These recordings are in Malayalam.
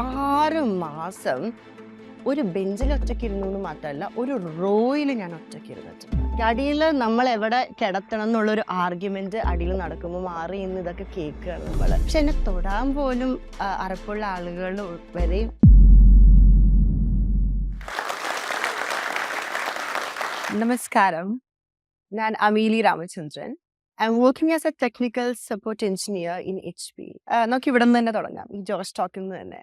ആറ് മാസം ഒരു ബെഞ്ചിൽ ഒറ്റയ്ക്ക് ഇരുന്നു എന്ന് മാത്രമല്ല ഒരു റോയിൽ ഞാൻ ഒറ്റയ്ക്ക് ഇരുന്നിട്ടുണ്ട് അടിയിൽ നമ്മൾ എവിടെ കിടത്തണം എന്നുള്ളൊരു ആർഗ്യുമെന്റ് അടിയിൽ നടക്കുമ്പോൾ മാറി ഇന്ന് ഇതൊക്കെ കേൾക്കുകയാണ് നമ്മൾ. പക്ഷെ എന്നെ തൊടാൻ പോലും അറപ്പുള്ള ആളുകൾ വരെ നമസ്കാരം. ഞാൻ Ameeli Ramachandran. I am working as a technical support engineer in H P നമുക്ക് ഇവിടെ നിന്ന് തന്നെ തുടങ്ങാം. ഈ ജോസ് ടോക്കിൽ നിന്ന് തന്നെ.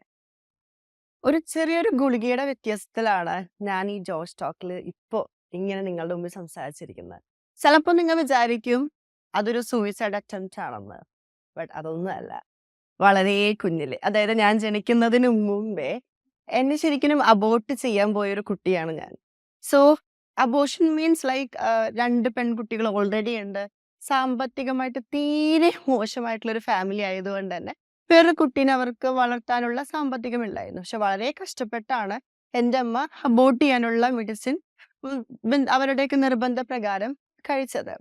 ഒരു ചെറിയൊരു ഗുളികയുടെ വ്യത്യാസത്തിലാണ് ഞാൻ ഈ ജോസ് ടോക്കിൽ ഇപ്പോൾ ഇങ്ങനെ നിങ്ങളുടെ മുമ്പിൽ സംസാരിച്ചിരിക്കുന്നത്. ചിലപ്പോൾ നിങ്ങൾ വിചാരിക്കും അതൊരു സൂയിസൈഡ് അറ്റംപ്റ്റ് ആണെന്ന്. ബട്ട് അതൊന്നുമല്ല വളരെ കുഞ്ഞിൽ. അതായത് ഞാൻ ജനിക്കുന്നതിന് മുമ്പേ എന്നെ ശരിക്കും അബോർട്ട് ചെയ്യാൻ പോയൊരു കുട്ടിയാണ് ഞാൻ. സോ അബോഷൻ മീൻസ് ലൈക്ക് രണ്ട് പെൺകുട്ടികൾ ഓൾറെഡി ഉണ്ട്. സാമ്പത്തികമായിട്ട് തീരെ മോശമായിട്ടുള്ള ഒരു ഫാമിലി ആയതുകൊണ്ട് തന്നെ വേറൊരു കുട്ടീനെ അവർക്ക് വളർത്താനുള്ള സാമ്പത്തികമില്ലായിരുന്നു പക്ഷെ വളരെ കഷ്ടപ്പെട്ടാണ് എന്റെ അമ്മ അബോട്ട് ചെയ്യാനുള്ള മെഡിസിൻ അവരുടെയൊക്കെ നിർബന്ധ പ്രകാരം കഴിച്ചത്.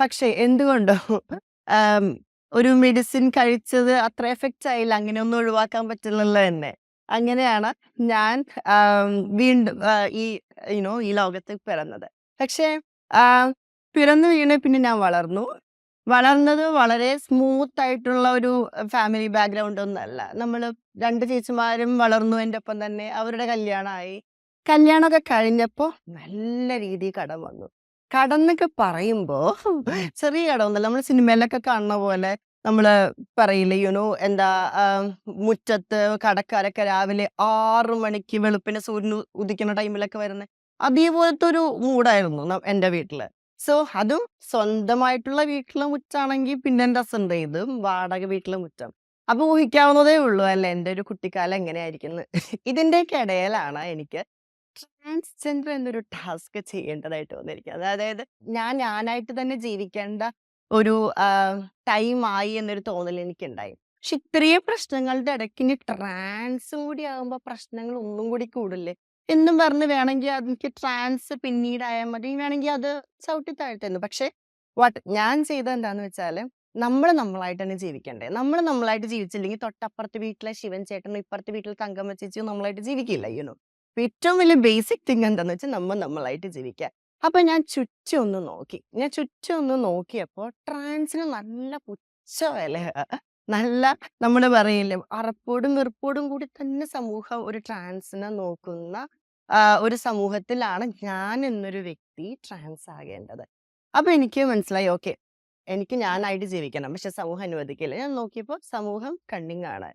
പക്ഷേ എന്തുകൊണ്ടോ ഒരു മെഡിസിൻ കഴിച്ചത് അത്ര എഫക്റ്റ് ആയില്ല. അങ്ങനെ ഒന്നും ഒഴിവാക്കാൻ പറ്റില്ലല്ലോ എന്നെ. അങ്ങനെയാണ് ഞാൻ വീണ്ടും ഈ യുനോ ഈ ലോകത്ത് പിറന്നത്. പക്ഷേ പിറന്നു വീണ് പിന്നെ ഞാൻ വളർന്നു. വളർന്നത് വളരെ സ്മൂത്ത് ആയിട്ടുള്ള ഒരു ഫാമിലി ബാക്ക്ഗ്രൗണ്ട് ഒന്നല്ല. നമ്മൾ രണ്ട് ചേച്ചിമാരും വളർന്നു എന്റെ ഒപ്പം തന്നെ അവരുടെ കല്യാണമായി കല്യാണമൊക്കെ കഴിഞ്ഞപ്പോൾ നല്ല രീതിയിൽ കടം വന്നു. കടന്നൊക്കെ പറയുമ്പോൾ ചെറിയ കടമൊന്നുമല്ല നമ്മൾ സിനിമയിലൊക്കെ കാണുന്ന പോലെ നമ്മൾ പറയില്ലേ യുനോ എന്താ മുറ്റത്ത് കടക്കാരൊക്കെ രാവിലെ ആറു മണിക്ക് വെളുപ്പിന് സൂര്യൻ ഉദിക്കുന്ന ടൈമിലൊക്കെ വരുന്നത് അതേപോലത്തെ ഒരു മൂഡായിരുന്നു എന്റെ വീട്ടിൽ. സോ അതും സ്വന്തമായിട്ടുള്ള വീട്ടിലെ മുറ്റാണെങ്കിൽ പിന്നെ രസമുണ്ട് ഇതും വാടക വീട്ടിലെ മുറ്റം അപ്പൊ ഊഹിക്കാവുന്നതേ ഉള്ളൂ അല്ലെ? എന്റെ ഒരു കുട്ടിക്കാലം എങ്ങനെയായിരിക്കുന്നത് ഇതിന്റെയൊക്കെ ഇടയിലാണ് എനിക്ക് ട്രാൻസ്ജെൻഡർ എന്നൊരു ടാസ്ക് ചെയ്യേണ്ടതായിട്ട് വന്നിരിക്കുന്നത് അതായത് ഞാൻ ഞാനായിട്ട് തന്നെ ജീവിക്കേണ്ട ഒരു ടൈം ആയി എന്നൊരു തോന്നൽ എനിക്കുണ്ടായി. പക്ഷെ ഇത്രയും പ്രശ്നങ്ങളുടെ ഇടയ്ക്ക് ഇനി ട്രാൻസും കൂടി ആകുമ്പോൾ പ്രശ്നങ്ങൾ ഒന്നും കൂടി കൂടില്ലേ? എന്നും പറഞ്ഞ് വേണമെങ്കിൽ എനിക്ക് ട്രാൻസ് പിന്നീടായാൽ മതി. വേണമെങ്കിൽ അത് ചവിട്ടി താഴ്ത്തുന്നു പക്ഷെ വാട്ട് ഞാൻ ചെയ്തത് എന്താന്ന് വെച്ചാൽ നമ്മൾ നമ്മളായിട്ട് തന്നെ ജീവിക്കണ്ടേ. നമ്മൾ നമ്മളായിട്ട് ജീവിച്ചില്ലെങ്കിൽ തൊട്ടപ്പുറത്തെ വീട്ടിലെ ശിവൻ ചേട്ടനും ഇപ്പുറത്തെ വീട്ടിലെ തങ്കം വെച്ചു നമ്മളായിട്ട് ജീവിക്കില്ല യുനോ ഏറ്റവും വലിയ ബേസിക് തിങ് എന്താന്ന് വെച്ചാൽ നമ്മൾ നമ്മളായിട്ട് ജീവിക്കുക അപ്പൊ ഞാൻ ചുറ്റും ഒന്ന് നോക്കി. ഞാൻ ചുറ്റും ഒന്ന് നോക്കിയപ്പോൾ ട്രാൻസിന് നല്ല പുച്ഛ വില നല്ല നമ്മൾ പറയില്ലേ അറപ്പോടും വെറുപ്പോടും കൂടി തന്നെ സമൂഹം ഒരു ട്രാൻസിനെ നോക്കുന്ന ഒരു സമൂഹത്തിലാണ് ഞാൻ എന്നൊരു വ്യക്തി ട്രാൻസ് ആകേണ്ടത്. അപ്പൊ എനിക്ക് മനസ്സിലായി ഓക്കെ എനിക്ക് ഞാനായിട്ട് ജീവിക്കണം. പക്ഷെ സമൂഹം അനുവദിക്കില്ല. ഞാൻ നോക്കിയപ്പോൾ സമൂഹം കണ്ണിങ് ആണ്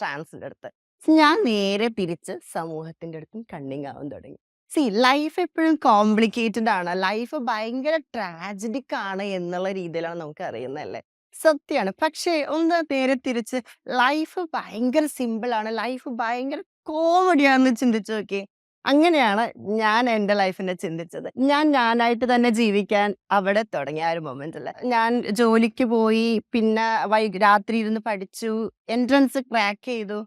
ട്രാൻസിന്റെ അടുത്ത് ഞാൻ നേരെ തിരിച്ച് സമൂഹത്തിന്റെ അടുത്തും കണ്ണിങ് ആവാൻ തുടങ്ങി. സി ലൈഫ് എപ്പോഴും കോംപ്ലിക്കേറ്റഡ് ആണ് ലൈഫ് ഭയങ്കര ട്രാജഡിക് ആണ് എന്നുള്ള രീതിയിലാണ് നമുക്ക് അറിയുന്നതല്ലേ സത്യമാണ്. പക്ഷേ ഒന്ന് നേരെ തിരിച്ച് ലൈഫ് ഭയങ്കര സിമ്പിൾ ആണ്. ലൈഫ് ഭയങ്കര കോമഡിയാണെന്ന് ചിന്തിച്ചു നോക്കി അങ്ങനെയാണ് ഞാൻ എന്റെ ലൈഫിനെ ചിന്തിച്ചത്. ഞാൻ ഞാനായിട്ട് തന്നെ ജീവിക്കാൻ അവിടെ തുടങ്ങിയ ആ ഒരു മൊമെന്റിൽ ഞാൻ ജോലിക്ക് പോയി പിന്നെ വൈ രാത്രി ഇരുന്ന് പഠിച്ചു എൻട്രൻസ് ക്രാക്ക് ചെയ്തു.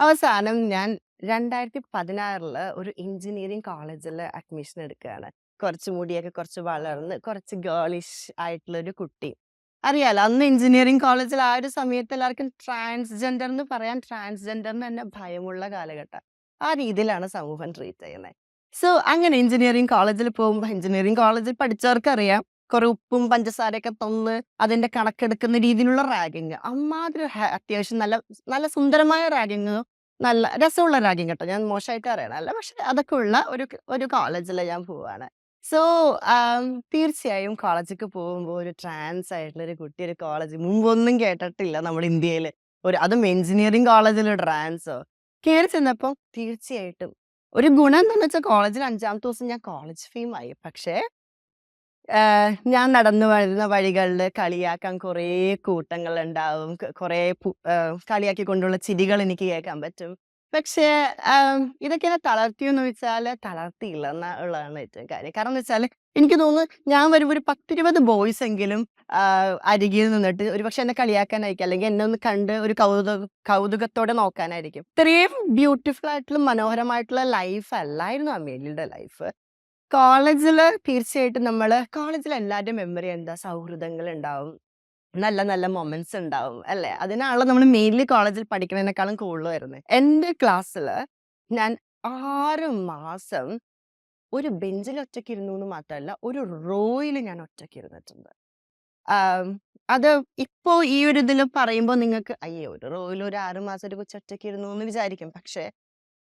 അവസാനം ഞാൻ രണ്ടായിരത്തി പതിനാറിൽ ഒരു എഞ്ചിനീയറിംഗ് കോളേജിൽ അഡ്മിഷൻ എടുക്കുകയാണ്. കുറച്ച് മുടിയൊക്കെ കുറച്ച് വളർന്ന് കുറച്ച് ഗേളിഷ് ആയിട്ടുള്ള ഒരു കുട്ടി. അറിയാലോ അന്ന് എഞ്ചിനീയറിംഗ് കോളേജിൽ ആ ഒരു സമയത്ത് എല്ലാവർക്കും ട്രാൻസ്ജെൻഡർ എന്ന് പറയാൻ ട്രാൻസ്ജെൻഡറിന് തന്നെ ഭയമുള്ള കാലഘട്ടം. ആ രീതിയിലാണ് സമൂഹം ട്രീറ്റ് ചെയ്യുന്നത്. സോ അങ്ങനെ എഞ്ചിനീയറിംഗ് കോളേജിൽ പോകുമ്പോൾ എഞ്ചിനീയറിംഗ് കോളേജിൽ പഠിച്ചവർക്കറിയാം കുറെ ഉപ്പും പഞ്ചസാരയൊക്കെ തന്ന് അതിന്റെ കണക്കെടുക്കുന്ന രീതിയിലുള്ള റാഗിങ്. അമ്മാതിരി അത്യാവശ്യം നല്ല നല്ല സുന്ദരമായ റാഗിങ് നല്ല രസമുള്ള റാഗിങ് കേട്ടോ. ഞാൻ മോശമായിട്ട് അറിയണല്ല പക്ഷെ അതൊക്കെ ഉള്ള ഒരു ഒരു കോളേജിൽ ഞാൻ പോവാണ്. സോ തീർച്ചയായും കോളേജിലേക്ക് പോകുമ്പോൾ ഒരു ട്രാൻസ് ആയിട്ടുള്ള ഒരു കുട്ടി ഒരു കോളേജ് മുമ്പൊന്നും കേട്ടിട്ടില്ല നമ്മുടെ ഇന്ത്യയിൽ ഒരു അതും എഞ്ചിനീയറിംഗ് കോളേജിൽ ട്രാൻസോ. കയറി ചെന്നപ്പോൾ തീർച്ചയായിട്ടും ഒരു ഗുണം എന്താണെന്ന് വെച്ചാൽ കോളേജിൽ അഞ്ചാമത്തെ ദിവസം ഞാൻ കോളേജ് ഫീം ആയി പക്ഷേ ഞാൻ നടന്നു വരുന്ന വഴികളിൽ കളിയാക്കാൻ കുറേ കൂട്ടങ്ങൾ ഉണ്ടാവും കുറേ കളിയാക്കിക്കൊണ്ടുള്ള ചിരികൾ എനിക്ക് കേൾക്കാൻ പറ്റും. പക്ഷേ ഇതൊക്കെ എന്നെ തളർത്തിയെന്ന് വെച്ചാൽ തളർത്തിയില്ല എന്നുള്ളതാണ് ഏറ്റവും കാര്യം. കാരണം എന്ന് വെച്ചാൽ എനിക്ക് തോന്നുന്നു ഞാൻ വരുമ്പോൾ ഒരു പത്തിരുപത് ബോയ്സ് എങ്കിലും അരികിൽ നിന്നിട്ട് ഒരു പക്ഷെ എന്നെ കളിയാക്കാനായിരിക്കും. അല്ലെങ്കിൽ എന്നെ ഒന്ന് കണ്ട് ഒരു കൗതുക കൗതുകത്തോടെ നോക്കാനായിരിക്കും. ഇത്രയും ബ്യൂട്ടിഫുൾ ആയിട്ടുള്ള മനോഹരമായിട്ടുള്ള ലൈഫ് അല്ലായിരുന്നു അമേലിയുടെ ലൈഫ് കോളേജിൽ തീർച്ചയായിട്ടും നമ്മൾ കോളേജിൽ എല്ലാവരുടെയും മെമ്മറി എന്താ? സൗഹൃദങ്ങൾ ഉണ്ടാവും. നല്ല നല്ല മൊമെന്റ്സ് ഉണ്ടാവും അല്ലെ? അതിനാണല്ലോ നമ്മൾ മെയിൻലി കോളേജിൽ പഠിക്കുന്നതിനേക്കാളും കൂടുതൽ വരുന്നത് എന്റെ ക്ലാസ്സിൽ ഞാൻ ആറ് മാസം ഒരു ബെഞ്ചിൽ ഒറ്റയ്ക്ക് ഇരുന്നു എന്ന് മാത്രമല്ല ഒരു റോയിൽ ഞാൻ ഒറ്റയ്ക്ക് ഇരുന്നിട്ടുണ്ട് അത് ഇപ്പോ ഈ ഒരു ഇതിൽ പറയുമ്പോൾ നിങ്ങൾക്ക് അയ്യോ ഒരു റോയിൽ ഒരു ആറ് മാസം ഒരു കൊച്ചു ഒറ്റയ്ക്ക് ഇരുന്നു എന്ന് വിചാരിക്കും. പക്ഷെ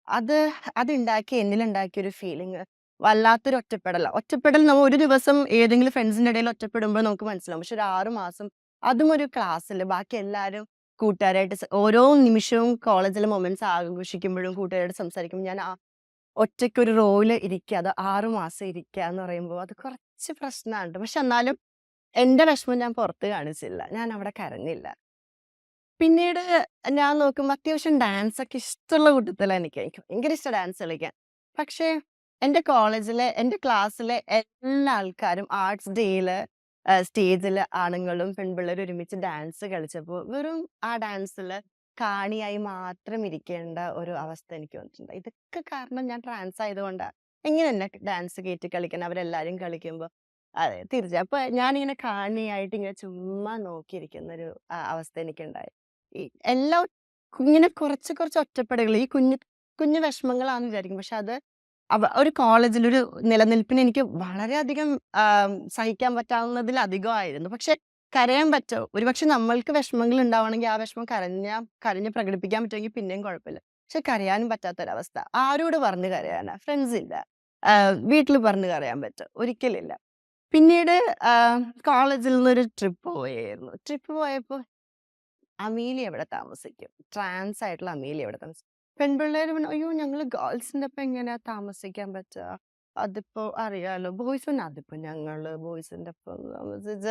അത് അതുണ്ടാക്കി എന്നിലുണ്ടാക്കിയ ഒരു ഫീലിംഗ് വല്ലാത്തൊരു ഒറ്റപ്പെടല. ഒറ്റപ്പെടൽ നമ്മൾ ഒരു ദിവസം ഏതെങ്കിലും ഫ്രണ്ട്സിന്റെ ഇടയിൽ ഒറ്റപ്പെടുമ്പോൾ നമുക്ക് മനസ്സിലാവും. പക്ഷെ ഒരു ആറ് മാസം അതും ഒരു ക്ലാസ്സിൽ ബാക്കി എല്ലാവരും കൂട്ടുകാരായിട്ട് ഓരോ നിമിഷവും കോളേജിലെ മൊമെന്റ്സ് ആഘോഷിക്കുമ്പോഴും കൂട്ടുകാരായിട്ട് സംസാരിക്കുമ്പോൾ ഞാൻ ഒറ്റയ്ക്കൊരു റോയിൽ ഇരിക്കുക അത് ആറു മാസം ഇരിക്കുക എന്ന് പറയുമ്പോൾ അത് കുറച്ച് പ്രശ്നമുണ്ട് പക്ഷെ എന്നാലും എന്റെ വിഷമം ഞാൻ പുറത്ത് കാണിച്ചില്ല. ഞാൻ അവിടെ കരഞ്ഞില്ല. പിന്നീട് ഞാൻ നോക്കുമ്പോൾ അത്യാവശ്യം ഡാൻസ് ഒക്കെ ഇഷ്ടമുള്ള കൂട്ടത്തിലാണ് എനിക്ക്. എനിക്ക് ഭയങ്കര ഇഷ്ടം ഡാൻസ് കളിക്കാൻ. പക്ഷേ എന്റെ കോളേജിലെ എന്റെ ക്ലാസ്സിലെ എല്ലാ ആൾക്കാരും ആർട്സ് ഡേയിൽ സ്റ്റേജിൽ ആണുങ്ങളും പെൺപിള്ളേരും ഒരുമിച്ച് ഡാൻസ് കളിച്ചപ്പോൾ വെറും ആ ഡാൻസിൽ കാണിയായി മാത്രം ഇരിക്കേണ്ട ഒരു അവസ്ഥ എനിക്ക് വന്നിട്ടുണ്ട്. ഇതൊക്കെ കാരണം ഞാൻ ട്രാൻസ് ആയതുകൊണ്ടാണ് എങ്ങനെ എന്നെ ഡാൻസ് കയറ്റി കളിക്കണം അവരെല്ലാരും കളിക്കുമ്പോൾ അതെ തിരിച്ചു അപ്പൊ ഞാനിങ്ങനെ കാണിയായിട്ട് ഇങ്ങനെ ചുമ്മാ നോക്കിയിരിക്കുന്ന ഒരു അവസ്ഥ എനിക്കുണ്ടായി. എല്ലാ ഇങ്ങനെ കുറച്ച് കുറച്ച് ഒറ്റപ്പെടലുകൾ. ഈ കുഞ്ഞു കുഞ്ഞു വിഷമങ്ങളാണെന്ന് വിചാരിക്കും. പക്ഷെ അത് ഒരു കോളേജിൽ ഒരു നിലനിൽപ്പിന് എനിക്ക് വളരെയധികം സഹിക്കാൻ പറ്റാവുന്നതിൽ അധികമായിരുന്നു. പക്ഷെ കരയാൻ പറ്റുമോ ഒരുപക്ഷെ നമ്മൾക്ക് വിഷമങ്ങൾ ഉണ്ടാവണമെങ്കിൽ ആ വിഷമം കരഞ്ഞ കരഞ്ഞ് പ്രകടിപ്പിക്കാൻ പറ്റുമെങ്കിൽ പിന്നെയും കുഴപ്പമില്ല. പക്ഷെ കരയാനും പറ്റാത്തൊരവസ്ഥ. ആരോട് പറഞ്ഞ് കരയാനാ. ഫ്രണ്ട്സ് ഇല്ല. വീട്ടിൽ പറഞ്ഞ് കരയാൻ പറ്റും? ഒരിക്കലില്ല പിന്നീട് കോളേജിൽ നിന്നൊരു ട്രിപ്പ് പോയായിരുന്നു. ട്രിപ്പ് പോയപ്പോൾ അമീലി എവിടെ താമസിക്കും? ട്രാൻസ് ആയിട്ടുള്ള അമീലി എവിടെ താമസിക്കും? പെൺപിള്ളേർ അയ്യോ ഞങ്ങൾ ഗേൾസിന്റെ ഒപ്പം എങ്ങനെയാ താമസിക്കാൻ പറ്റുക അതിപ്പോ അറിയാലോ ബോയ്സ് പിന്നെ അതിപ്പോ ഞങ്ങൾ ബോയ്സിന്റെ ഒപ്പം താമസിച്ച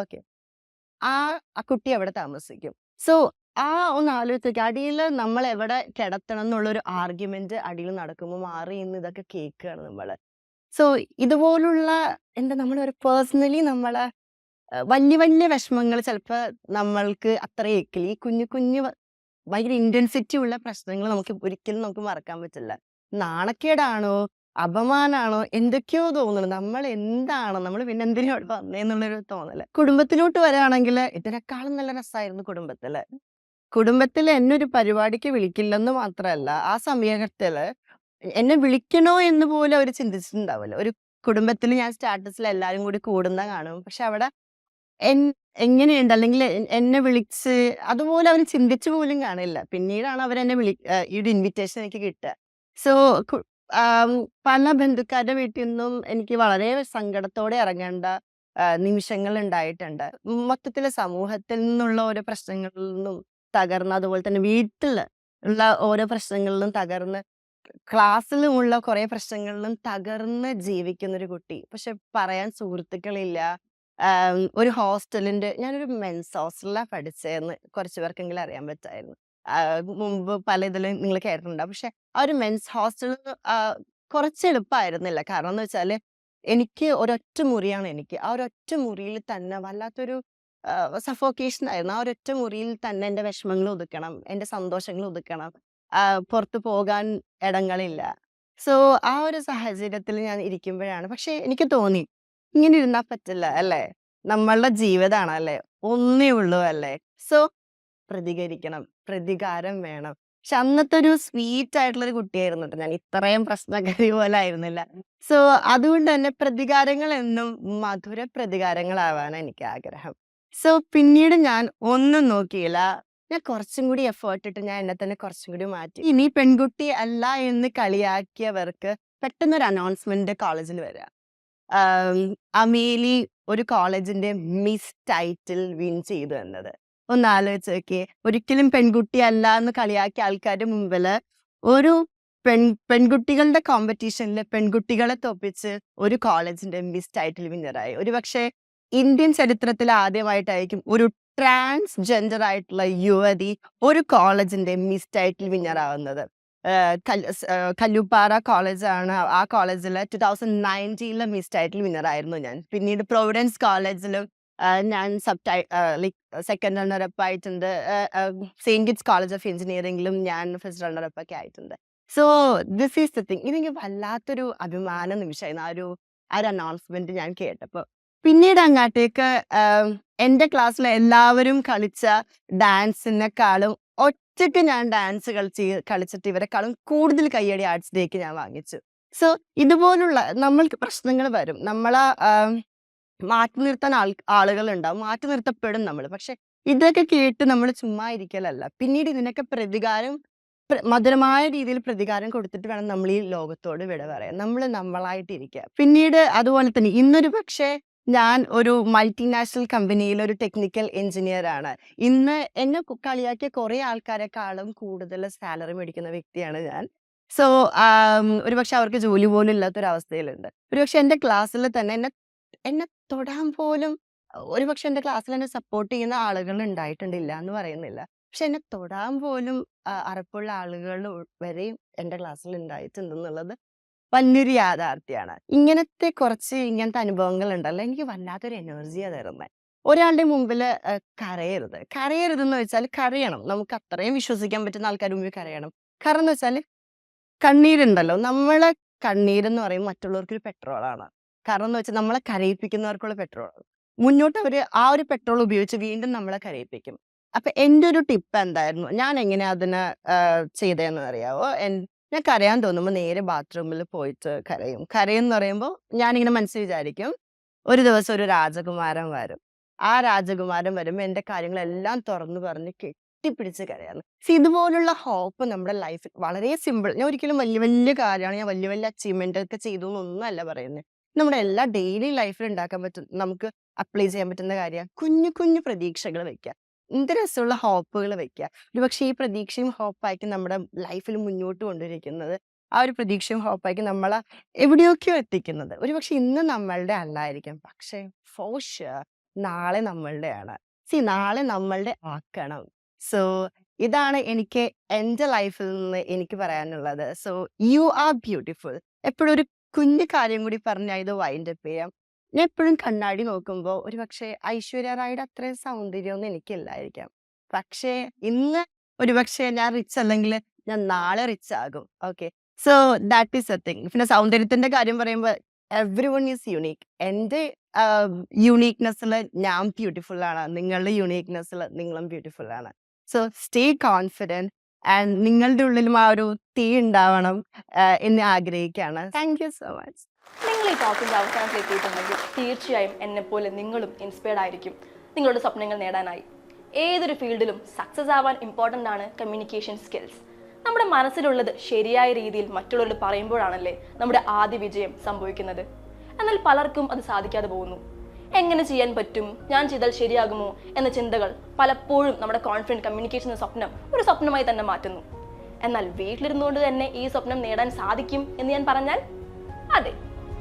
ഓക്കെ. ആ ആ കുട്ടി അവിടെ താമസിക്കും. സോ ആ ഒന്ന് ആലോചിച്ച് അടിയിൽ നമ്മൾ എവിടെ കിടത്തണം എന്നുള്ളൊരു ആർഗ്യുമെന്റ് അടിയിൽ നടക്കുമ്പോൾ മാറി ഇന്ന് ഇതൊക്കെ കേൾക്കുകയാണ് നമ്മൾ. സോ ഇതുപോലുള്ള എന്താ നമ്മൾ ഒരു പേഴ്സണലി നമ്മളെ വലിയ വലിയ വിഷമങ്ങൾ ചിലപ്പോൾ നമ്മൾക്ക് അത്ര ഏക്കില്ല ഈ കുഞ്ഞു കുഞ്ഞു ഭയങ്കര ഇന്റൻസിറ്റി ഉള്ള പ്രശ്നങ്ങൾ നമുക്ക് ഒരിക്കലും നമുക്ക് മറക്കാൻ പറ്റില്ല. നാണക്കേടാണോ? അപമാനാണോ? എന്തൊക്കെയോ തോന്നുന്നു നമ്മൾ എന്താണ്? നമ്മൾ പിന്നെ എന്തിനാ ഇവിടെ വന്നേന്നുള്ളൊരു തോന്നൽ. കുടുംബത്തിലോട്ട് വരാണെങ്കിൽ ഇതിനേക്കാളും നല്ല രസമായിരുന്നു കുടുംബത്തിൽ. കുടുംബത്തിൽ എന്നെ ഒരു പരിപാടിക്ക് വിളിക്കില്ലെന്ന് മാത്രമല്ല ആ സമയത്തിൽ എന്നെ വിളിക്കണോ എന്ന് പോലും അവർ ചിന്തിച്ചിട്ടുണ്ടാവില്ല. ഒരു കുടുംബത്തിൽ ഞാൻ സ്റ്റാറ്റസിൽ എല്ലാവരും കൂടി കൂടുന്ന കാണും. പക്ഷെ അവിടെ എങ്ങനെയുണ്ട്? അല്ലെങ്കിൽ എന്നെ വിളിച്ച് അതുപോലെ അവർ ചിന്തിച്ചു പോലും കാണില്ല. പിന്നീടാണ് അവർ എന്നെ വിളി ഈ ഒരു ഇൻവിറ്റേഷൻ എനിക്ക് കിട്ടുക. സോ പല ബന്ധുക്കാരുടെ വീട്ടിൽ നിന്നും എനിക്ക് വളരെ സങ്കടത്തോടെ ഇറങ്ങേണ്ട നിമിഷങ്ങൾ ഉണ്ടായിട്ടുണ്ട്. മൊത്തത്തിൽ സമൂഹത്തിൽ നിന്നുള്ള ഓരോ പ്രശ്നങ്ങളിൽ നിന്നും തകർന്ന് അതുപോലെ തന്നെ വീട്ടിൽ ഉള്ള ഓരോ പ്രശ്നങ്ങളിലും തകർന്ന് ക്ലാസ്സിലുമുള്ള കുറെ പ്രശ്നങ്ങളിലും തകർന്ന് ജീവിക്കുന്ന ഒരു കുട്ടി. പക്ഷെ പറയാൻ സുഹൃത്തുക്കളില്ല. ഒരു ഹോസ്റ്റലിന്റെ ഞാനൊരു മെൻസ് ഹോസ്റ്റലിലാണ് പഠിച്ചതെന്ന് കുറച്ച് പേർക്കെങ്കിലും അറിയാൻ പറ്റായിരുന്നു. മുമ്പ് പല ഇതിലും നിങ്ങൾ കേട്ടിട്ടുണ്ടാവും. പക്ഷെ ആ ഒരു മെൻസ് ഹോസ്റ്റൽ കുറച്ച് എളുപ്പമായിരുന്നില്ല കാരണം എന്ന് വെച്ചാൽ എനിക്ക് ഒരൊറ്റ മുറിയാണ് എനിക്ക്. ആ ഒരൊറ്റ മുറിയിൽ തന്നെ വല്ലാത്തൊരു സഫോക്കേഷൻ ആയിരുന്നു. ആ ഒരൊറ്റ മുറിയിൽ തന്നെ എന്റെ വിഷമങ്ങൾ ഒതുക്കണം എന്റെ സന്തോഷങ്ങൾ ഒതുക്കണം. പുറത്ത് പോകാൻ ഇടങ്ങളില്ല. സോ ആ ഒരു സാഹചര്യത്തിൽ ഞാൻ ഇരിക്കുമ്പോഴാണ്. പക്ഷെ എനിക്ക് തോന്നി ഇങ്ങനെ ഇരുന്നാ പറ്റില്ല അല്ലേ? നമ്മളുടെ ജീവിതമാണ് അല്ലേ? ഒന്നേ ഉള്ളൂ അല്ലേ? സോ പ്രതികരിക്കണം പ്രതികാരം വേണം. പക്ഷെ അന്നത്തെ ഒരു സ്വീറ്റ് ആയിട്ടുള്ള ഒരു കുട്ടിയായിരുന്നു ട്ടോ ഞാൻ ഇത്രയും പ്രശ്നക്കാരി പോലെ ആയിരുന്നില്ല. സോ അതുകൊണ്ട് തന്നെ പ്രതികാരങ്ങൾ എന്നും മധുര പ്രതികാരങ്ങളാവാൻ എനിക്ക് ആഗ്രഹം. സോ പിന്നീട് ഞാൻ ഒന്നും നോക്കിയില്ല. ഞാൻ കുറച്ചും കൂടി എഫേർട്ട് ഇട്ട് ഞാൻ എന്നെ തന്നെ കുറച്ചും കൂടി മാറ്റി. ഇനി പെൺകുട്ടി അല്ല എന്ന് കളിയാക്കിയവർക്ക് പെട്ടെന്നൊരു അനൗൺസ്മെന്റ് കോളേജിൽ വരിക ആം, അമേലി ഒരു കോളേജിന്റെ മിസ് ടൈറ്റിൽ വിൻ ചെയ്തു എന്നത്. ഒന്ന് ആലോചിച്ച് നോക്കിയേ ഒരിക്കലും പെൺകുട്ടി അല്ല എന്ന് കളിയാക്കിയ ആൾക്കാരുടെ മുമ്പിൽ ഒരു പെൺ പെൺകുട്ടികളുടെ കോമ്പറ്റീഷനിൽ പെൺകുട്ടികളെ തോപ്പിച്ച് ഒരു കോളേജിന്റെ മിസ് ടൈറ്റിൽ വിന്നറായി ഒരുപക്ഷെ ഇന്ത്യൻ ചരിത്രത്തിൽ ആദ്യമായിട്ടായിരിക്കും ഒരു ട്രാൻസ്ജെൻഡർ ആയിട്ടുള്ള യുവതി ഒരു കോളേജിന്റെ മിസ് ടൈറ്റിൽ വിന്നർ ആവുന്നത് കോളേജ് ആണ് കല്ലുപ്പാറ ആ കോളേജിൽ ടു തൗസൻഡ് നയന്റീനിലെ മിസ് ടൈറ്റിൽ വിന്നർ ആയിരുന്നു ഞാൻ. പിന്നീട് പ്രൊവിഡൻസ് കോളേജിലും ഞാൻ സബ് ടൈ ലൈക്ക് സെക്കൻഡ് റണ്ണറപ്പ് ആയിട്ടുണ്ട്. സെയിന്റ് കിറ്റ്സ് കോളേജ് ഓഫ് എഞ്ചിനീയറിംഗിലും ഞാൻ ഫസ്റ്റ് റണ്ണറപ്പ് ഒക്കെ ആയിട്ടുണ്ട്. So this is the thing ഇതെനിക്ക് വല്ലാത്തൊരു അഭിമാന നിമിഷമായിരുന്നു. ആ ഒരു ആ ഒരു അനൗൺസ്മെന്റ് ഞാൻ കേട്ടപ്പോൾ. പിന്നീട് അങ്ങാട്ടേക്ക് എന്റെ ക്ലാസ്സിലെ എല്ലാവരും കളിച്ച ഡാൻസിനെക്കാളും ഒറ്റയ്ക്ക് ഞാൻ ഡാൻസ് കളിച്ച് കളിച്ചിട്ട് ഇവരെക്കാളും കൂടുതൽ കയ്യടി ആർട്സിലേക്ക് ഞാൻ വാങ്ങിച്ചു. സോ ഇതുപോലുള്ള നമ്മൾക്ക് പ്രശ്നങ്ങൾ വരും. നമ്മളെ മാറ്റി നിർത്താൻ ആൾ ആളുകൾ ഉണ്ടാവും മാറ്റി നിർത്തപ്പെടും നമ്മൾ പക്ഷെ ഇതൊക്കെ കേട്ട് നമ്മൾ ചുമ്മാ ഇരിക്കലല്ല. പിന്നീട് ഇതിനൊക്കെ പ്രതികാരം മധുരമായ രീതിയിൽ പ്രതികാരം കൊടുത്തിട്ട് വേണം നമ്മൾ ഈ ലോകത്തോട് വിട പറയാൻ. നമ്മൾ നമ്മളായിട്ടിരിക്കുക പിന്നീട് അതുപോലെ തന്നെ ഇന്നൊരു പക്ഷേ ഞാൻ ഒരു മൾട്ടിനാഷണൽ കമ്പനിയിൽ ഒരു ടെക്നിക്കൽ എഞ്ചിനീയർ ആണ്. ഇന്ന് എന്നെ കളിയാക്കിയ കുറെ ആൾക്കാരെക്കാളും കൂടുതൽ സാലറി മേടിക്കുന്ന വ്യക്തിയാണ് ഞാൻ. സോ ഒരുപക്ഷെ അവർക്ക് ജോലി പോലും ഇല്ലാത്തൊരവസ്ഥയിലുണ്ട് ഒരുപക്ഷെ എന്റെ ക്ലാസ്സിൽ തന്നെ എന്നെ എന്നെ തൊടാൻ പോലും ഒരുപക്ഷെ എന്റെ ക്ലാസ്സിൽ എന്നെ സപ്പോർട്ട് ചെയ്യുന്ന ആളുകൾ ഉണ്ടായിട്ടുണ്ടില്ല എന്ന് പറയുന്നില്ല. പക്ഷെ എന്നെ തൊടാൻ പോലും അറപ്പുള്ള ആളുകൾ വരെയും എന്റെ ക്ലാസ്സിൽ ഉണ്ടായിട്ടുണ്ടെന്നുള്ളത് വലിയൊരു യാഥാർത്ഥ്യമാണ് ഇങ്ങനത്തെ കുറച്ച് ഇങ്ങനത്തെ അനുഭവങ്ങൾ ഉണ്ടല്ലോ എനിക്ക് വല്ലാത്തൊരു എനർജിയാണ് തരുന്നത് ഒരാളുടെ മുമ്പിൽ കരയരുത്. കരയരുതെന്ന് വെച്ചാൽ കരയണം. നമുക്ക് അത്രയും വിശ്വസിക്കാൻ പറ്റുന്ന ആൾക്കാർ മുമ്പിൽ കരയണം. കാരണം എന്ന് വെച്ചാൽ കണ്ണീരുണ്ടല്ലോ. നമ്മളെ കണ്ണീരെന്ന് പറയും മറ്റുള്ളവർക്ക് ഒരു പെട്രോളാണ് കാരണം എന്ന് വെച്ചാൽ നമ്മളെ കരയിപ്പിക്കുന്നവർക്കുള്ള പെട്രോൾ മുന്നോട്ട് അവർ ആ ഒരു പെട്രോൾ ഉപയോഗിച്ച് വീണ്ടും നമ്മളെ കരയിപ്പിക്കും. അപ്പൊ എന്റെ ഒരു ടിപ്പ് എന്തായിരുന്നു? ഞാൻ എങ്ങനെ അതിനെ ചെയ്തതെന്ന് അറിയാവോ ഞാൻ കരയാൻ തോന്നുമ്പോൾ നേരെ ബാത്റൂമിൽ പോയിട്ട് കരയും. കരയും എന്ന് പറയുമ്പോൾ ഞാനിങ്ങനെ മനസ്സിൽ വിചാരിക്കും ഒരു ദിവസം ഒരു രാജകുമാരൻ വരും. ആ രാജകുമാരൻ വരുമ്പോൾ എന്റെ കാര്യങ്ങളെല്ലാം തുറന്നു പറഞ്ഞ് കെട്ടിപ്പിടിച്ച് കരയാണ് സി ഇതുപോലുള്ള ഹോപ്പ് നമ്മുടെ ലൈഫിൽ വളരെ സിമ്പിൾ ഞാൻ ഒരിക്കലും വലിയ വലിയ കാര്യമാണ് ഞാൻ വലിയ വലിയ അച്ചീവ്മെന്റ് ഒക്കെ ചെയ്തു എന്നൊന്നുമല്ല പറയുന്നത് നമ്മുടെ എല്ലാ ഡെയിലി ലൈഫിൽ ഉണ്ടാക്കാൻ പറ്റും നമുക്ക് അപ്ലൈ ചെയ്യാൻ പറ്റുന്ന കാര്യമാണ്. കുഞ്ഞു കുഞ്ഞു പ്രതീക്ഷകൾ വെക്കുക എന്ത് രസമുള്ള ഹോപ്പുകൾ വെക്കുക ഒരുപക്ഷെ ഈ പ്രതീക്ഷയും ഹോപ്പായിരിക്കും നമ്മുടെ ലൈഫിൽ മുന്നോട്ട് കൊണ്ടുവരിക്കുന്നത്. ആ ഒരു പ്രതീക്ഷയും ഹോപ്പായിരിക്കും നമ്മളെ എവിടെയൊക്കെയോ എത്തിക്കുന്നത്. ഒരുപക്ഷെ ഇന്ന് നമ്മളുടെ അല്ലായിരിക്കും. പക്ഷേ ഫോഷ് നാളെ നാളെ നമ്മളുടെയാണ് സി നാളെ നമ്മളുടെ ആക്കണം. സോ ഇതാണ് എനിക്ക് എന്റെ ലൈഫിൽ നിന്ന് എനിക്ക് പറയാനുള്ളത്. So you are beautiful. എപ്പോഴും ഒരു കുഞ്ഞു കാര്യം കൂടി പറഞ്ഞാൽ ഇത് വൈൻഡപ്പ് ചെയ്യാം. ഞാൻ എപ്പോഴും കണ്ണാടി നോക്കുമ്പോൾ ഒരു പക്ഷേ ഐശ്വര്യ റായുടെ അത്രയും സൗന്ദര്യമൊന്നും എനിക്കില്ലായിരിക്കാം. പക്ഷേ ഇന്ന് ഒരു പക്ഷേ ഞാൻ റിച്ച് അല്ലെങ്കിൽ ഞാൻ നാളെ റിച്ച് ആകും. Okay so that is a thing പിന്നെ സൗന്ദര്യത്തിന്റെ കാര്യം പറയുമ്പോൾ എവ്രി വൺ ഈസ് യുണീക്ക് എന്റെ യുണീക്നെസ്സിൽ ഞാൻ ബ്യൂട്ടിഫുൾ ആണ്. നിങ്ങളുടെ യുണീക്നെസ്സിൽ നിങ്ങളും ബ്യൂട്ടിഫുൾ ആണ്. സോ സ്റ്റേ കോൺഫിഡന്റ് ആൻഡ് നിങ്ങളുടെ ഉള്ളിലും ആ ഒരു തീ ഉണ്ടാവണം എന്ന് ആഗ്രഹിക്കുകയാണ്. താങ്ക് യു സോ മച്ച് നിങ്ങൾ ഈ ടോക്കിന്റെ അവസാനത്തിൽ എത്തിയിട്ടുണ്ടെങ്കിൽ തീർച്ചയായും എന്നെപ്പോലെ നിങ്ങളും ഇൻസ്പയർഡ് ആയിരിക്കും. നിങ്ങളുടെ സ്വപ്നങ്ങൾ നേടാനായി. ഏതൊരു ഫീൽഡിലും സക്സസ് ആവാൻ ഇമ്പോർട്ടന്റ് ആണ് കമ്മ്യൂണിക്കേഷൻ സ്കിൽസ് നമ്മുടെ മനസ്സിലുള്ളത് ശരിയായ രീതിയിൽ മറ്റുള്ളവരോട് പറയുമ്പോഴാണല്ലേ നമ്മുടെ ആദ്യ വിജയം സംഭവിക്കുന്നത്. എന്നാൽ പലർക്കും അത് സാധിക്കാതെ പോകുന്നു. എങ്ങനെ ചെയ്യാൻ പറ്റും? ഞാൻ ചെയ്താൽ ശരിയാകുമോ? എന്ന ചിന്തകൾ പലപ്പോഴും നമ്മുടെ കോൺഫിഡന്റ് കമ്മ്യൂണിക്കേഷൻ എന്ന സ്വപ്നം ഒരു സ്വപ്നമായി തന്നെ മാറ്റുന്നു. എന്നാൽ വീട്ടിലിരുന്നുകൊണ്ട് തന്നെ ഈ സ്വപ്നം നേടാൻ സാധിക്കും എന്ന് ഞാൻ പറഞ്ഞാൽ അതെ.